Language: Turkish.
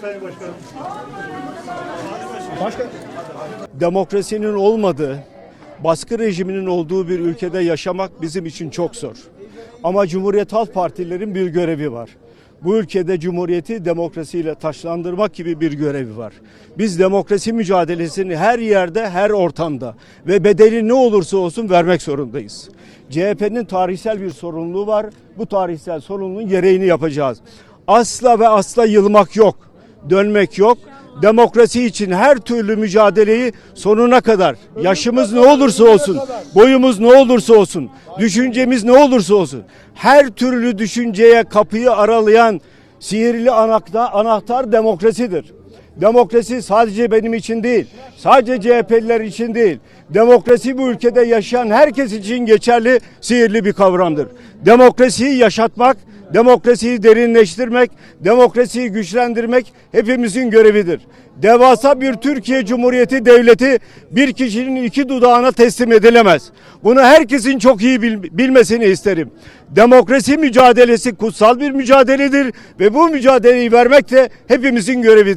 Sayın Başkanım. demokrasinin olmadığı, baskı rejiminin olduğu bir ülkede yaşamak bizim için çok zor. Ama Cumhuriyet Halk Partilerin bir görevi var. Bu ülkede cumhuriyeti demokrasiyle taşlandırmak gibi bir görevi var. Biz demokrasi mücadelesini her yerde, her ortamda ve bedeli ne olursa olsun vermek zorundayız. CHP'nin tarihsel bir sorumluluğu var. Bu tarihsel sorumluluğun gereğini yapacağız. Asla ve asla yılmak yok, dönmek yok demokrasi için her türlü mücadeleyi sonuna kadar yaşımız ne olursa olsun, boyumuz ne olursa olsun, düşüncemiz ne olursa olsun her türlü düşünceye kapıyı aralayan sihirli anahtar, anahtar demokrasidir. Demokrasi sadece benim için değil, sadece CHP'liler için değil. Demokrasi bu ülkede yaşayan herkes için geçerli sihirli bir kavramdır. Demokrasiyi yaşatmak, Demokrasiyi derinleştirmek, demokrasiyi güçlendirmek hepimizin görevidir. Devasa bir Türkiye Cumhuriyeti devleti bir kişinin iki dudağına teslim edilemez. Bunu herkesin çok iyi bil- bilmesini isterim. Demokrasi mücadelesi kutsal bir mücadeledir ve bu mücadeleyi vermek de hepimizin görevidir.